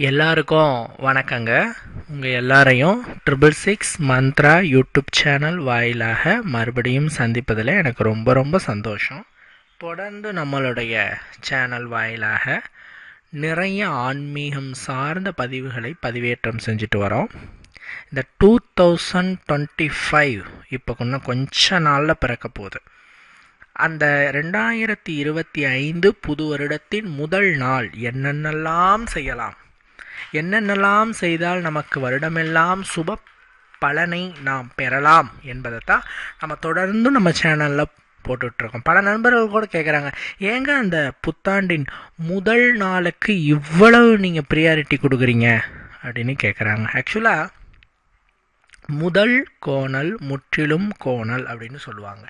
எல்லாருக்கும் வணக்கங்க. உங்கள் எல்லாரையும் triple six Mantra YouTube channel வாயிலாக மறுபடியும் சந்திப்பதில் எனக்கு ரொம்ப ரொம்ப சந்தோஷம். தொடர்ந்து நம்மளுடைய சேனல் வாயிலாக நிறைய ஆன்மீகம் சார்ந்த பதிவுகளை பதிவேற்றம் செஞ்சுட்டு வரோம். இந்த டூ தௌசண்ட் டுவெண்ட்டி ஃபைவ் இப்போ இன்னும் கொஞ்ச நாளில் பிறக்க போகுது. அந்த ரெண்டாயிரத்தி இருபத்தி ஐந்து புது வருடத்தின் முதல் நாள் என்னென்னலாம் செய்யலாம்? என்னென்னலாம் செய்தால் நமக்கு வருடமெல்லாம் சுப பலனை நாம் பெறலாம் என்பதை தான் நம்ம தொடர்ந்து நம்ம சேனலில் போட்டுட்ருக்கோம். பல நண்பர்கள் கூட கேட்குறாங்க ஏங்க அந்த புத்தாண்டின் முதல் நாளுக்கு இவ்வளவு நீங்கள் ப்ரியாரிட்டி கொடுக்குறீங்க? அப்படின்னு கேட்குறாங்க ஆக்சுவலாக முதல் கோணல் முற்றிலும் கோணல் அப்படின்னு சொல்லுவாங்க.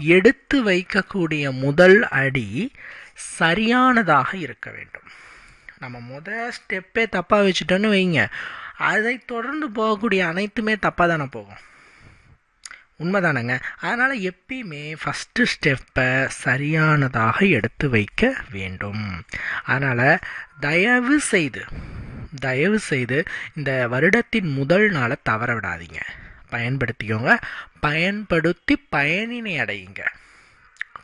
எடுத்து வைக்கக்கூடிய முதல் அடி சரியானதாக இருக்க வேண்டும். நம்ம முதல் ஸ்டெப்பே தப்பாக வச்சுட்டோன்னு வைங்க. அதை தொடர்ந்து போகக்கூடிய அனைத்துமே தப்பாக தானே போகும். உண்மைதானங்க? அதனால் எப்பயுமே ஃபஸ்ட்டு ஸ்டெப்பை சரியானதாக எடுத்து வைக்க வேண்டும். அதனால் தயவு செய்து தயவு செய்து இந்த வருடத்தின் முதல் நாளை தவற விடாதீங்க. பயன்படுத்திக்கோங்க. பயன்படுத்தி பயனினை அடையுங்க.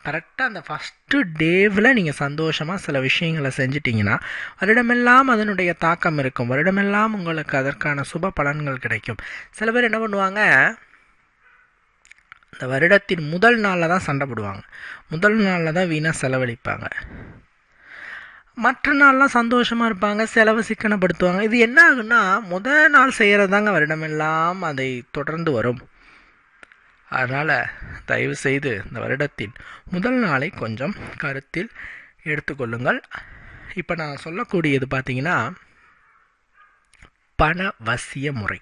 கரெக்டாக அந்த ஃபஸ்ட்டு டேவில் நீங்கள் சந்தோஷமாக சில விஷயங்களை செஞ்சிட்டிங்கன்னா வருடமெல்லாம் அதனுடைய தாக்கம் இருக்கும். வருடமெல்லாம் உங்களுக்கு அதற்கான சுப பலன்கள் கிடைக்கும். சில பேர் என்ன பண்ணுவாங்க? இந்த வருடத்தின் முதல் நாளில் தான் சண்டை போடுவாங்க. முதல் நாளில் தான் வீணாக செலவழிப்பாங்க. மற்ற நாள்லாம் சந்தோஷமாக இருப்பாங்க செலவு சிக்கனப்படுத்துவாங்க. இது என்ன ஆகுன்னா முதல் நாள் செய்கிறது தாங்க வருடமெல்லாம் அதை தொடர்ந்து வரும். அதனால் தயவுசெய்து இந்த வருடத்தின் முதல் நாளை கொஞ்சம் கருத்தில் எடுத்துக்கொள்ளுங்கள். இப்போ நான் சொல்லக்கூடியது பார்த்தீங்கன்னா பணவசிய முறை.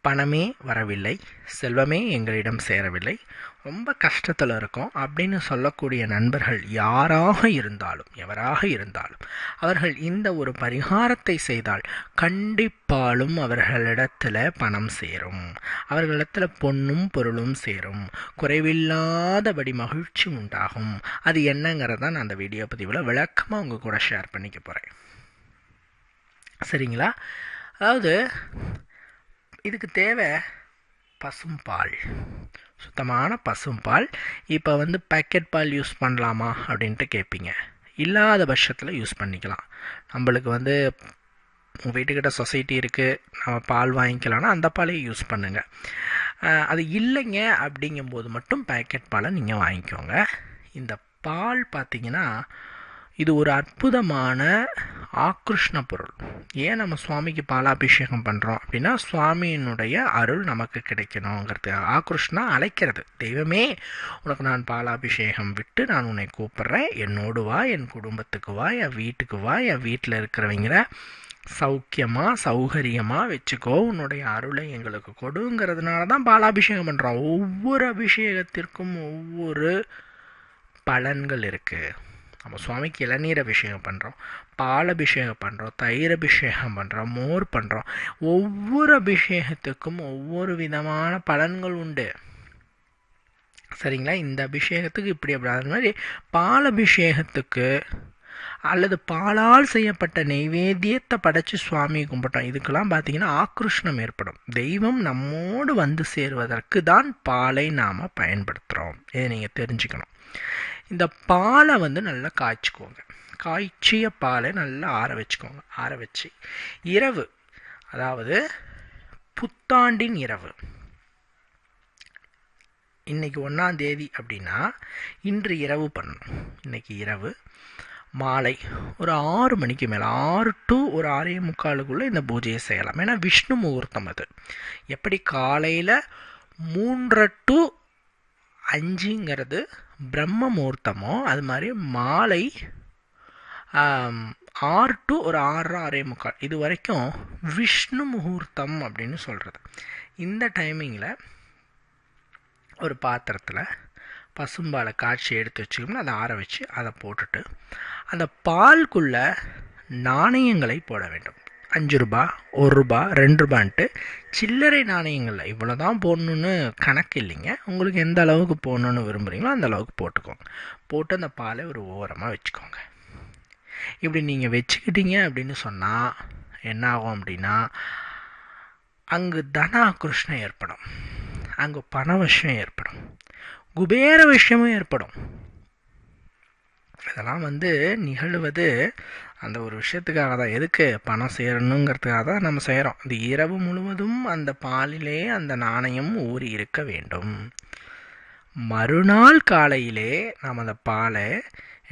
பணமே வரவில்லை செல்வமே எங்களிடம் சேரவில்லை. ரொம்ப கஷ்டத்தில் இருக்கோம் அப்படின்னு சொல்லக்கூடிய நண்பர்கள் யாராக இருந்தாலும் எவராக இருந்தாலும் அவர்கள் இந்த ஒரு பரிகாரத்தை செய்தால் கண்டிப்பாலும் அவர்களிடத்தில் பணம் சேரும். அவர்களிடத்தில் பொண்ணும் பொருளும் சேரும். குறைவில்லாதபடி மகிழ்ச்சி உண்டாகும். அது என்னங்கிறத நான் அந்த வீடியோ பதிவில் விளக்கமாக உங்கள் கூட ஷேர் பண்ணிக்க போகிறேன் சரிங்களா? அதாவது இதுக்கு தேவை பசும்பால் சுத்தமான பசும்பால் இப்போ வந்து பேக்கெட் பால் யூஸ் பண்ணலாமா அப்படின்ட்டு கேட்பீங்க இல்லாத பட்சத்தில் யூஸ் பண்ணிக்கலாம். நம்மளுக்கு வந்து உங்கள் வீட்டுக்கிட்ட சொசைட்டி இருக்குது நம்ம பால் வாங்கிக்கலாம்னா அந்த பாலையும் யூஸ் பண்ணுங்கள் அது இல்லைங்க அப்படிங்கும்போது மட்டும் பேக்கெட் பாலை நீங்கள் வாங்கிக்கோங்க. இந்த பால் பார்த்தீங்கன்னா இது ஒரு அற்புதமான ஆக்ருஷ்ண பொருள். ஏன் நம்ம சுவாமிக்கு பாலாபிஷேகம் பண்ணுறோம் அப்படின்னா சுவாமியினுடைய அருள் நமக்கு கிடைக்கணுங்கிறது. ஆக்ருஷ்ணா அழைக்கிறது. தெய்வமே உனக்கு நான் பாலாபிஷேகம் விட்டு நான் உன்னை கூப்பிட்றேன். என்னோடு வா என் குடும்பத்துக்கு வா என் வீட்டுக்கு வா என் வீட்டில் இருக்கிறவங்கிற சௌக்கியமாக சௌகரியமாக வச்சுக்கோ. உன்னுடைய அருளை எங்களுக்கு கொடுங்கிறதுனால தான் பாலாபிஷேகம் பண்ணுறோம் ஒவ்வொரு அபிஷேகத்திற்கும் ஒவ்வொரு பலன்கள் இருக்குது நம்ம சுவாமிக்கு இளநீர் அபிஷேகம் பண்ணுறோம் பால் அபிஷேகம் பண்ணுறோம் தயிர் அபிஷேகம் பண்ணுறோம் மோர் பண்ணுறோம் ஒவ்வொரு அபிஷேகத்துக்கும் ஒவ்வொரு விதமான பலன்கள் உண்டு. சரிங்களா? இந்த அபிஷேகத்துக்கு இப்படி அப்படி. அது மாதிரி பால் அபிஷேகத்துக்கு அல்லது பாலால் செய்யப்பட்ட நெய்வேத்தியத்தை படைச்சு சுவாமி கும்பிட்டோம். இதுக்கெல்லாம் பார்த்தீங்கன்னா ஆக்ருஷ்ணம் ஏற்படும். தெய்வம் நம்மோடு வந்து சேருவதற்கு தான் பாலை நாம் பயன்படுத்துகிறோம் இதை நீங்கள் தெரிஞ்சுக்கணும். இந்த பாலை வந்து நல்லா காய்ச்சிக்கோங்க. காய்ச்சிய பாலை நல்லா ஆற வச்சுக்கோங்க. ஆற வச்சு. இரவு அதாவது புத்தாண்டின் இரவு. இன்னைக்கு ஒன்றாம் தேதி அப்படின்னா இன்று இரவு பண்ணணும். இன்னைக்கு இரவு மாலை ஒரு ஆறு மணிக்கு மேலே ஆறு டு ஒரு ஆறே முக்காலுக்குள்ளே இந்த பூஜையை செய்யலாம். ஏன்னா விஷ்ணு முகூர்த்தம் அது. எப்படி காலையில் மூன்றரை டு அஞ்சுங்கிறது பிரம்ம முகூர்த்தமோ அது மாதிரி மாலை ஆறு டு ஒரு ஆறு ஆறே முக்கால். இது வரைக்கும் விஷ்ணு முகூர்த்தம் அப்படின்னு சொல்கிறது இந்த டைமிங்கில் ஒரு பாத்திரத்தில் பசும்பாலை காய்ச்சி எடுத்து வச்சுக்கோம்னா அதை ஆற வச்சு அதை போட்டுட்டு அந்த பால்குள்ளே நாணயங்களை போட வேண்டும். அஞ்சு ரூபா ஒரு ரூபா ரெண்டு ரூபான்ட்டு சில்லறை நாணயங்களில் இவ்வளோ தான் போடணுன்னு கணக்கு இல்லைங்க. உங்களுக்கு எந்த அளவுக்கு போடணுன்னு விரும்புகிறீங்களோ அந்த அளவுக்கு போட்டுக்கோங்க. போட்டு அந்த பாலை ஒரு ஓரமாக வச்சுக்கோங்க. இப்படி நீங்கள் வச்சுக்கிட்டீங்க அப்படின்னு சொன்னால் என்ன ஆகும் அப்படின்னா அங்கு தனாகிருஷ்ணம் ஏற்படும். அங்கு பண விஷயம் ஏற்படும். குபேர விஷயமும் ஏற்படும். இதெல்லாம் வந்து நிகழ்வது அந்த ஒரு விஷயத்துக்காக தான். எதுக்கு பணம் சேரணுங்கிறதுக்காக தான் நம்ம செய்கிறோம் இந்த இரவு முழுவதும் அந்த பாலிலே அந்த நாணயம் ஊறி இருக்க வேண்டும். மறுநாள் காலையிலே நாம் அந்த பாலை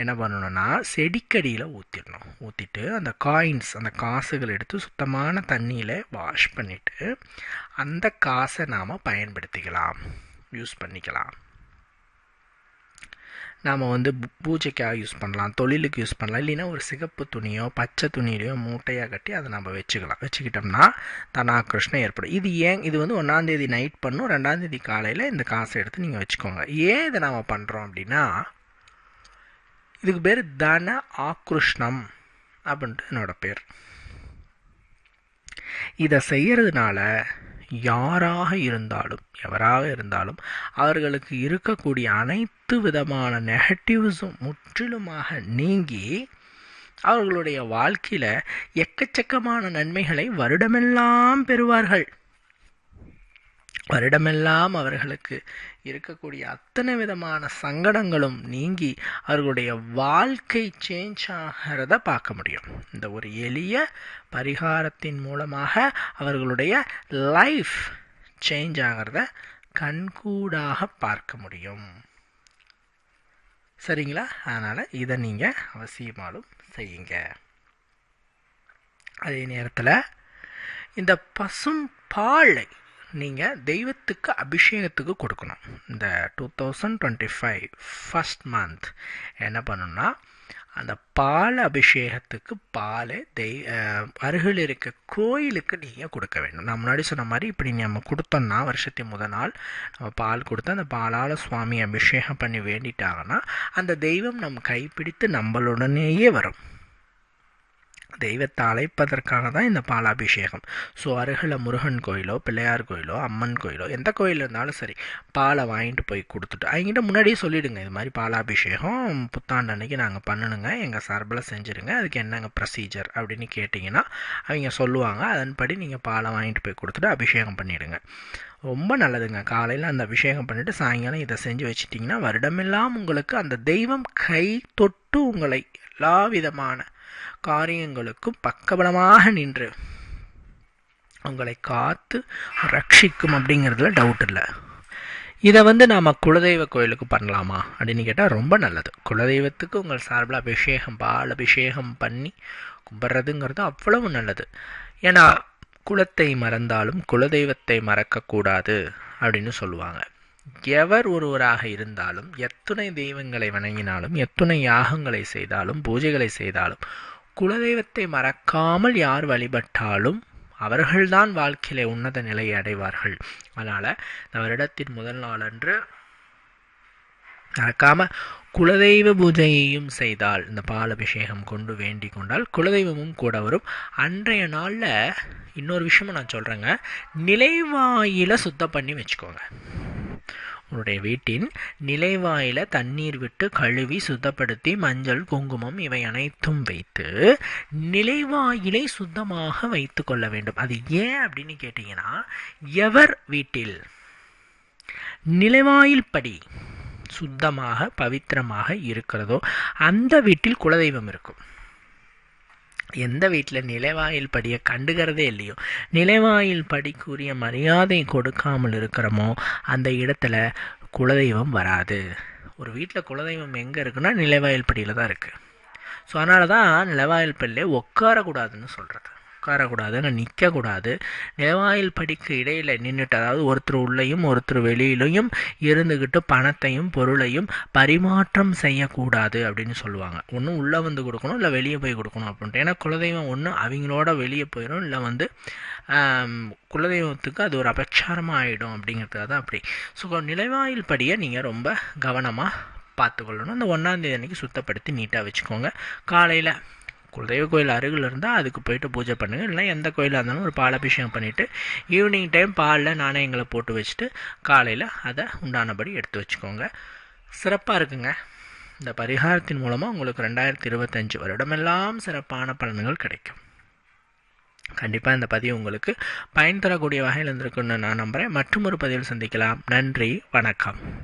என்ன பண்ணணும்னா செடிக்கடியில் ஊற்றிடணும் ஊற்றிட்டு அந்த காயின்ஸ் அந்த காசுகள் எடுத்து சுத்தமான தண்ணியில் வாஷ் பண்ணிவிட்டு அந்த காசை நாம் பயன்படுத்திக்கலாம். யூஸ் பண்ணிக்கலாம். நாம் வந்து பூஜைக்காக யூஸ் பண்ணலாம் தொழிலுக்கு யூஸ் பண்ணலாம் இல்லைன்னா ஒரு சிகப்பு துணியோ பச்சை துணியிலையோ மூட்டையாக கட்டி அதை நம்ம வச்சுக்கலாம். வச்சுக்கிட்டோம்னா தனா கிருஷ்ணன் ஏற்படும். இது ஏன் இது வந்து ஒன்றாந்தேதி நைட் பண்ணும் ரெண்டாந்தேதி காலையில் இந்த காசை எடுத்து நீங்கள் வச்சுக்கோங்க. ஏன் இதை நாம் பண்ணுறோம் அப்படின்னா இதுக்கு பேர் தன ஆக்ருஷ்ணம் அப்படின்ட்டு என்னோடய பேர். இதை செய்கிறதுனால யாராக இருந்தாலும் எவராக இருந்தாலும் அவர்களுக்கு இருக்கக்கூடிய அனைத்து விதமான நெகட்டிவ்ஸும் முற்றிலுமாக நீங்கி அவர்களுடைய வாழ்க்கையில் எக்கச்சக்கமான நன்மைகளை வருடமெல்லாம் பெறுவார்கள். வருடமெல்லாம் அவர்களுக்கு இருக்கக்கூடிய அத்தனை விதமான சங்கடங்களும் நீங்கி அவர்களுடைய வாழ்க்கை சேஞ்ச் ஆகிறத பார்க்க முடியும். இந்த ஒரு எளிய பரிகாரத்தின் மூலமாக அவர்களுடைய லைஃப் சேஞ்ச் ஆகிறத கண்கூடாக பார்க்க முடியும். சரிங்களா? அதனால் இதை நீங்கள் அவசியமாலும் செய்யுங்க. அதே நேரத்தில் இந்த பசும் பாலை நீங்கள் தெய்வத்துக்கு அபிஷேகத்துக்கு கொடுக்கணும். இந்த two thousand twenty five first month என்ன பண்ணணும்னா அந்த பால் அபிஷேகத்துக்கு பால் தெய் அருகில் இருக்க கோயிலுக்கு நீங்கள் கொடுக்க வேண்டும். நான் முன்னாடி சொன்ன மாதிரி இப்படி நம்ம கொடுத்தோம்னா வருஷத்தின் முதல் நாள் நம்ம பால் கொடுத்து அந்த பாலால் சுவாமி அபிஷேகம் பண்ணி வேண்டிட்டாங்கன்னா அந்த தெய்வம் நம் கைப்பிடித்து நம்மளுடனேயே வரும். தெய்வத்தை அழைப்பதற்காக தான் இந்த பாலாபிஷேகம். ஸோ அருகில் முருகன் கோயிலோ பிள்ளையார் கோயிலோ அம்மன் கோயிலோ எந்த கோயில் இருந்தாலும் சரி பாலை வாங்கிட்டு போய் கொடுத்துட்டு அவங்ககிட்ட முன்னாடியே சொல்லிவிடுங்க இது மாதிரி பாலாபிஷேகம் புத்தாண்டு அன்னைக்கு நாங்கள் பண்ணணுங்க எங்கள் சார்பில் செஞ்சுருங்க அதுக்கு என்னங்க ப்ரொசீஜர் அப்படின்னு கேட்டிங்கன்னா அவங்க சொல்லுவாங்க அதன்படி நீங்கள் பாலை வாங்கிட்டு போய் கொடுத்துட்டு அபிஷேகம் பண்ணிவிடுங்க ரொம்ப நல்லதுங்க. காலையில் அந்த அபிஷேகம் பண்ணிவிட்டு சாயங்காலம் இதை செஞ்சு வச்சிட்டிங்கன்னா வருடமெல்லாம் உங்களுக்கு அந்த தெய்வம் கை தொட்டு உங்களை எல்லா விதமான காரியங்களுக்கும் பக்கபலமாக நின்று உங்களை காத்து ரட்சிக்கும் அப்படிங்கிறதுல டவுட் இல்லை. இதை வந்து நாம் குலதெய்வ கோயிலுக்கு பண்ணலாமா அப்படின்னு கேட்டால் ரொம்ப நல்லது. குலதெய்வத்துக்கு உங்கள் சார்பில் அபிஷேகம் பால் அபிஷேகம் பண்ணி கும்பிட்றதுங்கிறது அவ்வளவு நல்லது. ஏன்னா குலத்தை மறந்தாலும் குலதெய்வத்தை மறக்கக்கூடாது அப்படின்னு சொல்லுவாங்க. எவர் ஒருவராக இருந்தாலும் எத்துணை தெய்வங்களை வணங்கினாலும் எத்துணை யாகங்களை செய்தாலும் பூஜைகளை செய்தாலும் குலதெய்வத்தை மறக்காமல் யார் வழிபட்டாலும் அவர்கள்தான் வாழ்க்கையில உன்னத நிலையை அடைவார்கள். அதனால் இந்த வருடத்தின் முதல் நாளன்று மறக்காம குலதெய்வ பூஜையையும் செய்தால் இந்த பால் அபிஷேகம் கொண்டு வேண்டி கொண்டால் குலதெய்வமும் கூட வரும். அன்றைய நாளில் இன்னொரு விஷயமும் நான் சொல்கிறேங்க நிலைவாயில சுத்தம் பண்ணி வச்சுக்கோங்க. உன்னுடைய வீட்டின் நிலைவாயில தண்ணீர் விட்டு கழுவி சுத்தப்படுத்தி மஞ்சள் குங்குமம் இவை அனைத்தும் வைத்து நிலைவாயிலை சுத்தமாக வைத்து கொள்ள வேண்டும். அது ஏன் அப்படின்னு கேட்டிங்கன்னா எவர் வீட்டில் நிலைவாயில் படி சுத்தமாக பவித்திரமாக இருக்கிறதோ அந்த வீட்டில் குலதெய்வம் இருக்கும். எந்த வீட்டில் நிலைவாயில் படியை கண்டுகிறதே இல்லையோ நிலைவாயில் படிக்குரிய மரியாதை கொடுக்காமல் இருக்கிறோமோ அந்த இடத்துல குலதெய்வம் வராது. ஒரு வீட்டில் குலதெய்வம் எங்கே இருக்குன்னா நிலைவாயில் படியில் தான் இருக்குது ஸோ அதனால தான் நிலவாயில் படியிலே உட்காரக்கூடாதுன்னு சொல்கிறது உட்காரக்கூடாது நிற்கக்கூடாது நிலவாயில் படிக்கு இடையில் நின்றுட்டு அதாவது ஒருத்தர் உள்ளேயும் ஒருத்தர் வெளியிலையும் இருந்துக்கிட்டு பணத்தையும் பொருளையும் பரிமாற்றம் செய்யக்கூடாது அப்படின்னு சொல்லுவாங்க. ஒன்று உள்ளே வந்து கொடுக்கணும் இல்லை வெளியே போய் கொடுக்கணும் அப்படின்ட்டு. ஏன்னா குலதெய்வம் ஒன்று அவங்களோட வெளியே போயிடும் இல்லை வந்து குலதெய்வத்துக்கு அது ஒரு அபச்சாரமாக ஆகிடும் அப்படிங்கிறதுக்காக தான் அப்படி. ஸோ நிலைவாயில் படியை நீங்கள் ரொம்ப கவனமாக பார்த்துக்கொள்ளணும். அந்த ஒன்றாந்தேதி அன்றைக்கி சுத்தப்படுத்தி நீட்டாக வச்சுக்கோங்க. காலையில் குலதெய்வ கோயில் அருகில் இருந்தால் அதுக்கு போயிட்டு பூஜை பண்ணுங்கள் இல்லை எந்த கோயிலாக இருந்தாலும் ஒரு பால் அபிஷேகம் பண்ணிவிட்டு ஈவினிங் டைம் பாலில் நாணயங்களை போட்டு வச்சுட்டு காலையில் அதை உண்டானபடி எடுத்து வச்சுக்கோங்க. சிறப்பாக இருக்குங்க. இந்த பரிகாரத்தின் மூலமாக உங்களுக்கு ரெண்டாயிரத்தி இருபத்தஞ்சு வருடமெல்லாம் சிறப்பான பலன்கள் கிடைக்கும். கண்டிப்பாக இந்த பதிவு உங்களுக்கு பயன் தரக்கூடிய வகையில் இருந்திருக்குன்னு நான் நம்புகிறேன் மற்றும் ஒரு பதிவில் சந்திக்கலாம். நன்றி. வணக்கம்.